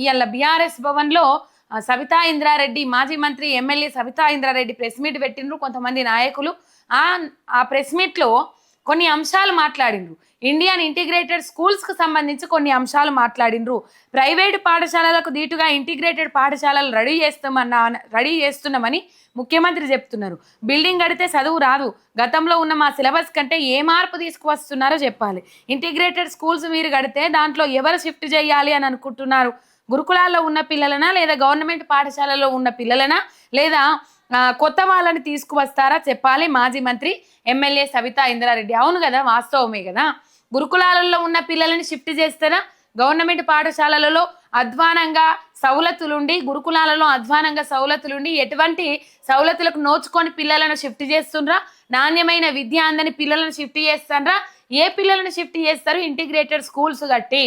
ఇవాళ బీఆర్ఎస్ భవన్లో సవితా ఇంద్రారెడ్డి మాజీ మంత్రి MLA Savitha Indra Reddy press meet పెట్టిండ్రు కొంతమంది నాయకులు. ఆ ఆ ప్రెస్ మీట్లో కొన్ని అంశాలు మాట్లాడిండ్రు. ఇండియన్ ఇంటిగ్రేటెడ్ స్కూల్స్కు సంబంధించి కొన్ని అంశాలు మాట్లాడిండ్రు. ప్రైవేటు పాఠశాలలకు దీటుగా ఇంటిగ్రేటెడ్ పాఠశాలలు రెడీ చేస్తామన్నా రెడీ చేస్తున్నామని ముఖ్యమంత్రి చెప్తున్నారు. బిల్డింగ్ కడితే చదువు రాదు. గతంలో ఉన్న మా సిలబస్ కంటే ఏ మార్పు తీసుకువస్తున్నారో చెప్పాలి. ఇంటిగ్రేటెడ్ స్కూల్స్ మీరు కడితే దాంట్లో ఎవరు షిఫ్ట్ చేయాలి అని అనుకుంటున్నారు? గురుకులాల్లో ఉన్న పిల్లలనా లేదా గవర్నమెంట్ పాఠశాలలో ఉన్న పిల్లలనా లేదా కొత్త వాళ్ళని తీసుకువస్తారా చెప్పాలి మాజీ మంత్రి ఎమ్మెల్యే సవితా ఇంద్రారెడ్డి. అవును కదా వాస్తవమే కదా. గురుకులాలలో ఉన్న పిల్లలని షిఫ్ట్ చేస్తారా? గవర్నమెంట్ పాఠశాలలలో అధ్వానంగా సౌలతులుండి గురుకులాలలో అధ్వానంగా సౌలతులుండి ఎటువంటి సౌలతులకు నోచుకొని పిల్లలను షిఫ్ట్ చేస్తుండ్రా? నాణ్యమైన విద్య అందని పిల్లలను షిఫ్ట్ చేస్తారా ఏ పిల్లలను షిఫ్ట్ చేస్తారు? ఇంటిగ్రేటెడ్ స్కూల్స్ కట్టి.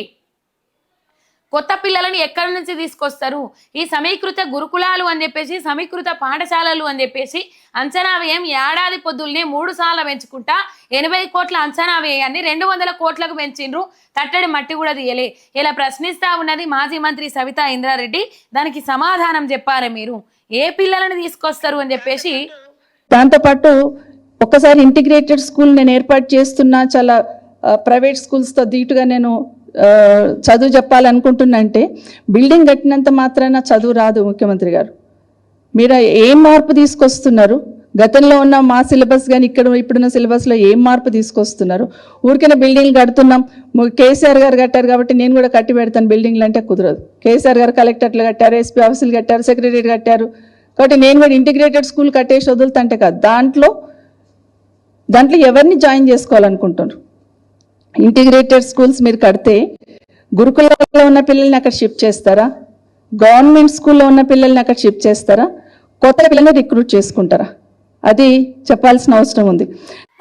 కొత్త పిల్లలని ఎక్కడి నుంచి తీసుకొస్తారు? ఈ సమీకృత గురుకులాలు అని చెప్పేసి సమీకృత పాఠశాలలు అని చెప్పేసి అంచనా వ్యయం ఏడాది పొద్దుల్ని మూడు సార్లు పెంచుకుంటా ఎనభై కోట్ల అంచనా వ్యయాన్ని రెండు వందల కోట్లకు పెంచిండ్రు. తట్టడి మట్టి కూడా తీయలే. ఇలా ప్రశ్నిస్తా ఉన్నది మాజీ మంత్రి సవితా ఇంద్రారెడ్డి. దానికి సమాధానం చెప్పాలి మీరు? ఏ పిల్లలని తీసుకొస్తారు అని చెప్పేసి? దాంతోపాటు ఒక్కసారి ఇంటిగ్రేటెడ్ స్కూల్ నేను ఏర్పాటు చేస్తున్నా చాలా ప్రైవేట్ స్కూల్స్తో ధీటుగా నేను చదువు చెప్పాలనుకుంటున్నంటే బిల్డింగ్ కట్టినంత మాత్రాన చదువు రాదు ముఖ్యమంత్రి గారు. మీరు ఏం మార్పు తీసుకొస్తున్నారు? గతంలో ఉన్న మా సిలబస్ కానీ ఇక్కడ ఇప్పుడున్న సిలబస్లో ఏం మార్పు తీసుకొస్తున్నారు? ఊరికైనా బిల్డింగ్లు కడుతున్నాం. కేసీఆర్ గారు కట్టారు కాబట్టి నేను కూడా కట్టి పెడతాను బిల్డింగ్లు అంటే కుదరదు. కేసీఆర్ గారు కలెక్టర్లు కట్టారు ఎస్పీ ఆఫీసులు కట్టారు సెక్రటరీ కట్టారు. కాబట్టి నేను కూడా ఇంటిగ్రేటెడ్ స్కూల్ కట్టేసి వదులుతుంటే కాదు. దాంట్లో దాంట్లో ఎవరిని జాయిన్ చేసుకోవాలనుకుంటున్నారు? ఇంటిగ్రేటెడ్ స్కూల్స్ మీరు కడితే గురుకులలో ఉన్న పిల్లల్ని అక్కడ షిఫ్ట్ చేస్తారా? గవర్నమెంట్ స్కూల్లో ఉన్న పిల్లల్ని అక్కడ షిఫ్ట్ చేస్తారా? కొత్త పిల్లల్ని రిక్రూట్ చేసుకుంటారా? అది చెప్పాల్సిన అవసరం ఉంది.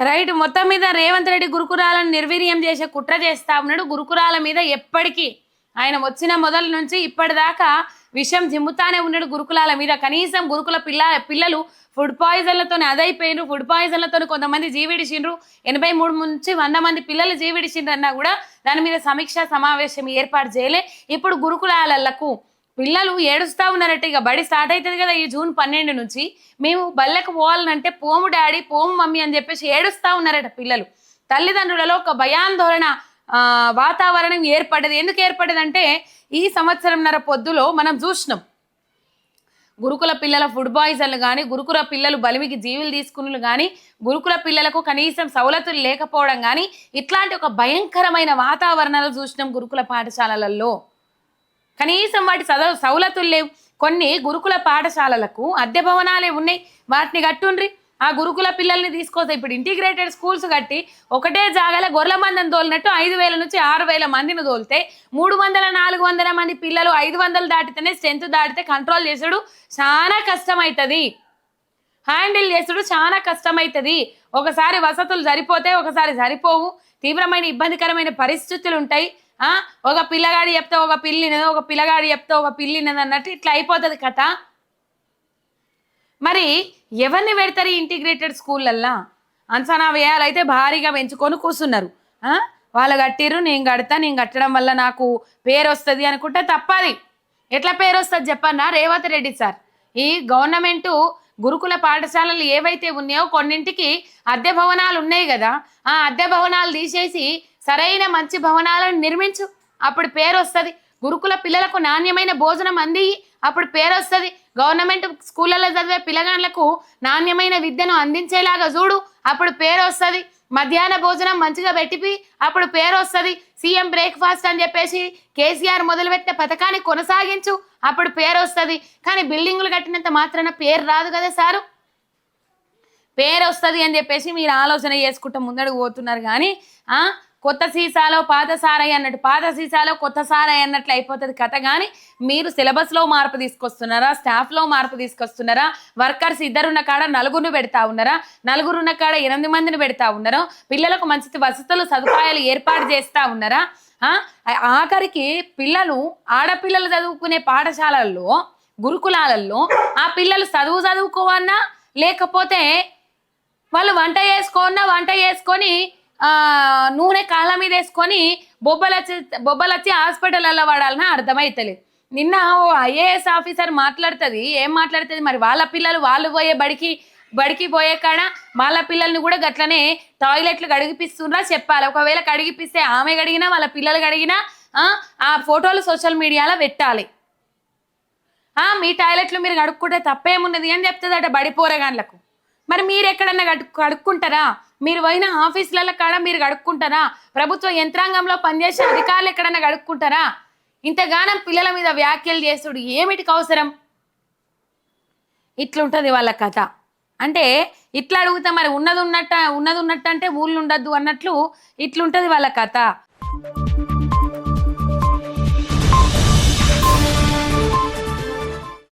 రైట్ మొత్తం మీద రేవంత్ రెడ్డి గురుకురాలను నిర్వీర్యం చేసే కుట్ర చేస్తా ఉన్నాడు. గురుకురాల మీద ఎప్పటికీ ఆయన వచ్చిన మొదల నుంచి ఇప్పటిదాకా విషం జిమ్ముతానే ఉన్నాడు గురుకులాల మీద. కనీసం గురుకుల పిల్ల పిల్లలు ఫుడ్ పాయిజన్లతో అదైపోయినరు ఫుడ్ పాయిజన్లతో కొంతమంది జీవిడిచిండ్రు. ఎనభై మూడు నుంచి వంద మంది పిల్లలు జీవిడిచిండ్రు అన్నా కూడా దాని మీద సమీక్ష సమావేశం ఏర్పాటు చేయలే. ఇప్పుడు గురుకులాలకు పిల్లలు ఏడుస్తా ఉన్నారట ఇక బడి స్టార్ట్ అవుతుంది కదా ఈ జూన్ పన్నెండు నుంచి. మేము బల్లెకు పోవాలనంటే పోము డాడీ పోము మమ్మీ అని చెప్పేసి ఏడుస్తా ఉన్నారట పిల్లలు. తల్లిదండ్రులలో ఒక భయాందోళన వాతావరణం ఏర్పడ్డది ఎందుకు ఏర్పడ్డదంటే ఈ సంవత్సరంన్నర పొద్దులో మనం చూసినాం. గురుకుల పిల్లల ఫుడ్ పాయిజన్లు కానీ గురుకుల పిల్లలు బలిమికి జీవులు తీసుకున్నలు కానీ గురుకుల పిల్లలకు కనీసం సవలతులు లేకపోవడం కానీ ఇట్లాంటి ఒక భయంకరమైన వాతావరణాలు చూసినాం గురుకుల పాఠశాలలలో. కనీసం వాటి సద సౌలతులు లేవు. కొన్ని గురుకుల పాఠశాలలకు అద్దె భవనాలే ఉన్నాయి. వాటిని కట్టుండ్రి. ఆ గురుకుల పిల్లల్ని తీసుకొస్తే ఇప్పుడు ఇంటిగ్రేటెడ్ స్కూల్స్ కట్టి ఒకటే జాగాలో గొర్రెల మందిని తోలినట్టు ఐదు వేల నుంచి ఆరు వేల మందిని తోలితే మూడు వందల నాలుగు వందల మంది పిల్లలు ఐదు వందలు దాటితేనే స్ట్రెంత్ దాటితే కంట్రోల్ చేసుడు చాలా కష్టమవుతుంది హ్యాండిల్ చేసుడు చాలా కష్టమవుతుంది ఒకసారి వసతులు సరిపోతే ఒకసారి సరిపోవు. తీవ్రమైన ఇబ్బందికరమైన పరిస్థితులు ఉంటాయి. ఒక పిల్లగాడి చెప్తే ఒక పిల్లినది ఒక పిల్లగాడి చెప్తే ఒక పిల్లినది అన్నట్టు ఇట్లా అయిపోతుంది కథ. మరి ఎవరిని పెడతారు ఇంటిగ్రేటెడ్ స్కూళ్ళల్లా? అంచనా వ్యయాలు అయితే భారీగా పెంచుకొని కూర్చున్నారు. వాళ్ళు కట్టిర్రు నేను కడతా నేను కట్టడం వల్ల నాకు పేరు వస్తుంది అనుకుంటే తప్పది. ఎట్లా పేరు వస్తుంది చెప్పన్నా? రేవంత్ రెడ్డి సార్. ఈ గవర్నమెంటు గురుకుల పాఠశాలలు ఏవైతే ఉన్నాయో కొన్నింటికి అద్దె భవనాలు ఉన్నాయి కదా ఆ అద్దె భవనాలు తీసేసి సరైన మంచి భవనాలను నిర్మించు. అప్పుడు పేరు వస్తుంది గురుకుల పిల్లలకు నాణ్యమైన భోజనం అంది అప్పుడు పేరు వస్తుంది గవర్నమెంట్ స్కూళ్ళలో చదివే పిల్లగాళ్ళకు నాణ్యమైన విద్యను అందించేలాగా చూడు అప్పుడు పేరు వస్తుంది. మధ్యాహ్న భోజనం మంచిగా పెట్టిపి అప్పుడు పేరు వస్తుంది. సీఎం బ్రేక్ఫాస్ట్ అని చెప్పేసి కేసీఆర్ మొదలుపెట్టిన పథకాన్ని కొనసాగించు అప్పుడు పేరు వస్తుంది. కానీ బిల్డింగులు కట్టినంత మాత్రాన పేరు రాదు కదా సారు? పేరు వస్తుంది అని చెప్పేసి మీరు ఆలోచన చేసుకుంటూ ముందడుగు పోతున్నారు కానీ కొత్త సీసాలో పాత సారై అన్నట్టు పాత సీసాలో కొత్త సారాయి అన్నట్లు అయిపోతుంది కథ. కానీ మీరు సిలబస్లో మార్పు తీసుకొస్తున్నారా? స్టాఫ్లో మార్పు తీసుకొస్తున్నారా? వర్కర్స్ ఇద్దరున్న కాడ నలుగురిని పెడతా ఉన్నారా? నలుగురున్న కాడ ఎనిమిది మందిని పెడతా ఉన్నారా? పిల్లలకు మంచి వసతులు సదుపాయాలు ఏర్పాటు చేస్తూ ఉన్నారా? ఆఖరికి పిల్లలు ఆడపిల్లలు చదువుకునే పాఠశాలల్లో గురుకులాలలో ఆ పిల్లలు చదువు చదువుకోవన్నా లేకపోతే వాళ్ళు వంట చేసుకోన్నా వంట చేసుకొని నూనె కాళ్ళ మీద వేసుకొని బొబ్బలు వచ్చి బొబ్బలు వచ్చి హాస్పిటల్లో వాడాలన్నా అర్థమైతలేదు నిన్న ఓ ఐఏఎస్ ఆఫీసర్ మాట్లాడుతుంది. ఏం మాట్లాడుతుంది? మరి వాళ్ళ పిల్లలు వాళ్ళు పోయే బడికి బడికి పోయే కాడ వాళ్ళ పిల్లల్ని కూడా గట్లనే టాయిలెట్లు గడిగిపిస్తుండ్రా చెప్పాలి. ఒకవేళ కడిగిపిస్తే ఆమె కడిగినా వాళ్ళ పిల్లలు కడిగినా ఆ, ఫోటోలు సోషల్ మీడియాలో పెట్టాలి. మీ టాయిలెట్లు మీరు కడుక్కుంటే తప్పేమున్నది అని చెప్తుందట బడి పోరగాన్లకు మరి మీరు ఎక్కడన్నా కడుక్కుంటారా? మీరు పోయిన ఆఫీసుల కాడ మీరు గడుక్కుంటారా ప్రభుత్వ యంత్రాంగంలో పనిచేసే అధికారులు ఎక్కడన్నా గడుక్కుంటారా ఇంతగానం పిల్లల మీద వ్యాఖ్యలు చేసుడు ఏమిటికి అవసరం? ఇట్లుంటుంది వాళ్ళ కథ. అంటే ఇట్లా అడుగుతా మరి ఉన్నది ఉన్నట్ట ఉన్నది ఉన్నట్టు అంటే ఊళ్ళు ఉండద్దు అన్నట్లు ఇట్లుంటుంది వాళ్ళ కథ.